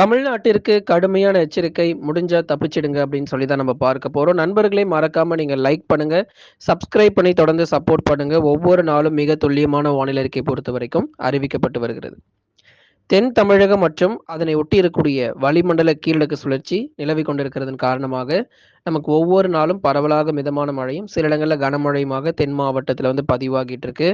தமிழ்நாட்டிற்கு கடுமையான எச்சரிக்கை முடிஞ்சா தப்பிச்சிடுங்க அப்படின்னு சொல்லி தான் நம்ம பார்க்க போறோம். நண்பர்களே மறக்காம நீங்க லைக் பண்ணுங்க, சப்ஸ்கிரைப் பண்ணி தொடர்ந்து சப்போர்ட் பண்ணுங்க. ஒவ்வொரு நாளும் மிக துல்லியமான வானிலை அறிக்கை பொறுத்தவரைக்கும் அறிவிக்கப்பட்டு வருகிறது. தென் தமிழகம் மற்றும் அதனை ஒட்டி இருக்கக்கூடிய வளிமண்டல கீழடுக்கு சுழற்சி நிலவி கொண்டிருக்கிறதன் காரணமாக நமக்கு ஒவ்வொரு நாளும் பரவலாக மிதமான மழையும், சில இடங்களில் கனமழையுமாக தென் மாவட்டத்தில் வந்து பதிவாகிட்டு இருக்கு.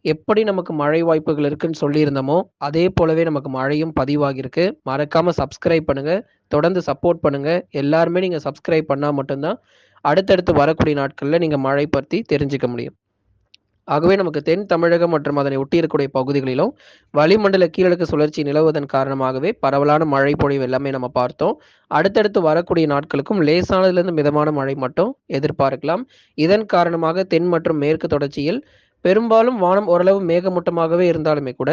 எப்படி நமக்கு மழை வாய்ப்புகள் இருக்குன்னு சொல்லியிருந்தோமோ, அதே போலவே நமக்கு மழையும் பதிவாகியிருக்கு. மறக்காம சப்ஸ்கிரைப் பண்ணுங்க. தொடர்ந்து சப்போர்ட் பண்ணுங்க. எல்லாருமே நீங்க சப்ஸ்கிரைப் பண்ணா மட்டும்தான் அடுத்தடுத்து வரக்கூடிய நாட்களில் நீங்க மழை பற்றி தெரிஞ்சுக்க முடியும். ஆகவே நமக்கு தென் தமிழகம் மற்றும் அதனை ஒட்டியிருக்கக்கூடிய பகுதிகளிலும், வளிமண்டல கீழடுக்கு சுழற்சி நிலவுவதன் காரணமாகவே பரவலான மழை பொழிவு எல்லாமே நம்ம பார்த்தோம். அடுத்தடுத்து வரக்கூடிய நாட்களுக்கும் லேசானதுலேருந்து மிதமான மழை மட்டும் எதிர்பார்க்கலாம். இதன் காரணமாக தென் மற்றும் மேற்கு தொடர்ச்சியில் பெரும்பாலும் வானம் ஓரளவு மேகமூட்டமாகவே இருந்தாலுமே கூட,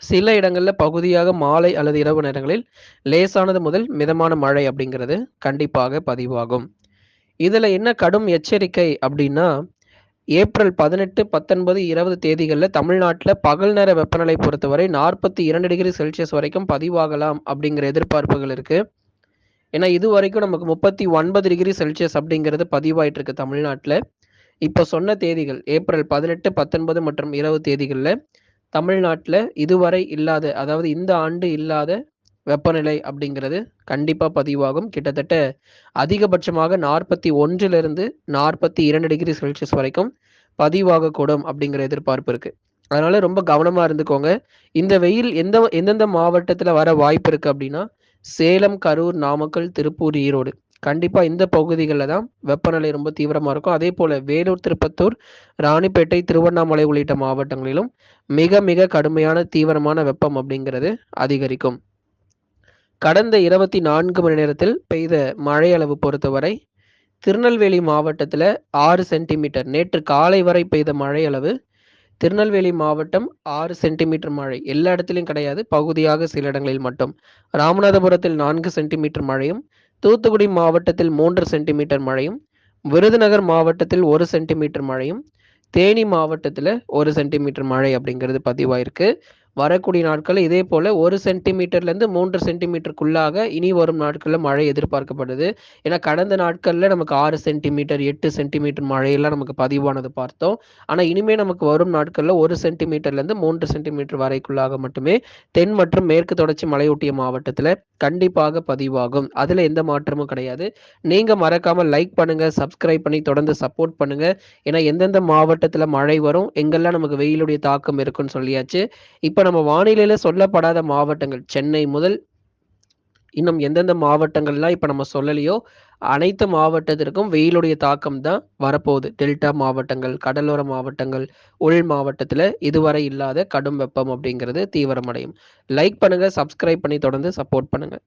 சில இடங்களில் பகுதியாக மாலை அல்லது இரவு நேரங்களில் லேசானது முதல் மிதமான மழை அப்படிங்கிறது கண்டிப்பாக பதிவாகும். இதில் என்ன கடும் எச்சரிக்கை அப்படின்னா, ஏப்ரல் பதினெட்டு பத்தொன்பது இருபது தேதிகளில் தமிழ்நாட்டில் பகல் நேர வெப்பநிலை பொறுத்தவரை 42 டிகிரி செல்சியஸ் வரைக்கும் பதிவாகலாம் அப்படிங்கிற எதிர்பார்ப்புகள் இருக்குது ஏன்னா இதுவரைக்கும் நமக்கு 39 டிகிரி செல்சியஸ் அப்படிங்கிறது பதிவாயிட்டு இருக்கு தமிழ்நாட்டில் இப்போ சொன்ன தேதிகள் ஏப்ரல் 18, 19 மற்றும் இருபது தேதிகளில் தமிழ்நாட்டில் இதுவரை இல்லாத, அதாவது இந்த ஆண்டு இல்லாத வெப்பநிலை அப்படிங்கிறது கண்டிப்பாக பதிவாகும். கிட்டத்தட்ட அதிகபட்சமாக 41லிருந்து 42 டிகிரி செல்சியஸ் வரைக்கும் பதிவாகக்கூடும் அப்படிங்கிற எதிர்பார்ப்பு இருக்குது அதனால ரொம்ப கவனமாக இருந்துக்கோங்க. இந்த வெயில் எந்த எந்தெந்த மாவட்டத்தில் வர வாய்ப்பு இருக்குது அப்படின்னா, சேலம், கரூர், நாமக்கல், திருப்பூர், ஈரோடு. கண்டிப்பாக இந்த பகுதிகளில் தான் வெப்பநிலை ரொம்ப தீவிரமாக இருக்கும். அதே போல் வேலூர், திருப்பத்தூர், ராணிப்பேட்டை, திருவண்ணாமலை உள்ளிட்ட மாவட்டங்களிலும் மிக மிக கடுமையான தீவிரமான வெப்பம் அப்படிங்கிறது அதிகரிக்கும். கடந்த 24 மணி நேரத்தில் பெய்த மழை அளவு பொறுத்தவரை, திருநெல்வேலி மாவட்டத்தில் ஆறு சென்டிமீட்டர் நேற்று காலை வரை பெய்த மழை அளவு, திருநெல்வேலி மாவட்டம் ஆறு சென்டிமீட்டர் மழை. எல்லா இடத்திலும் கிடையாது. பகுதியாக சில இடங்களில் மட்டும். ராமநாதபுரத்தில் நான்கு சென்டிமீட்டர் மழையும், தூத்துக்குடி மாவட்டத்தில் மூன்று சென்டிமீட்டர் மழையும், விருதுநகர் மாவட்டத்தில் ஒரு சென்டிமீட்டர் மழையும், தேனி மாவட்டத்தில் ஒரு சென்டிமீட்டர் மழை அப்படிங்கிறது பதிவாயிருக்கு. வரக்கூடிய நாட்களில் இதே போல ஒரு சென்டிமீட்டர்லேருந்து மூன்று சென்டிமீட்டருக்குள்ளாக இனி வரும் நாட்களில் மழை எதிர்பார்க்கப்படுது. ஏன்னா கடந்த நாட்களில் நமக்கு ஆறு சென்டிமீட்டர், எட்டு சென்டிமீட்டர் மழையெல்லாம் நமக்கு பதிவானது பார்த்தோம். ஆனால் இனிமே நமக்கு வரும் நாட்களில் ஒரு சென்டிமீட்டர்லேருந்து மூன்று சென்டிமீட்டர் வரைக்குள்ளாக மட்டுமே தென் மற்றும் மேற்கு தொடர்ச்சி மலையொட்டிய மாவட்டத்தில் கண்டிப்பாக பதிவாகும். அதில் எந்த மாற்றமும் கிடையாது. நீங்கள் மறக்காமல் லைக் பண்ணுங்கள் சப்ஸ்கிரைப் பண்ணி தொடர்ந்து சப்போர்ட் பண்ணுங்கள் ஏன்னா எந்தெந்த மாவட்டத்தில் மழை வரும், எங்கெல்லாம் நமக்கு வெயிலுடைய தாக்கம் இருக்குன்னு சொல்லியாச்சு. இப்போ இப்போ நம்ம வானிலையில் சொல்லப்படாத மாவட்டங்கள் சென்னை முதல் இன்னும் எந்தெந்த மாவட்டங்கள்லாம் இப்போ நம்ம சொல்லலையோ, அனைத்து மாவட்டத்திற்கும் வெயிலுடைய தாக்கம் தான் வரப்போகுது. டெல்டா மாவட்டங்கள், கடலோர மாவட்டங்கள், உள் மாவட்டத்தில் இதுவரை இல்லாத கடும் வெப்பம் அப்படிங்கிறது தீவிரமடையும். லைக் பண்ணுங்கள் சப்ஸ்கிரைப் பண்ணி தொடர்ந்து சப்போர்ட் பண்ணுங்கள்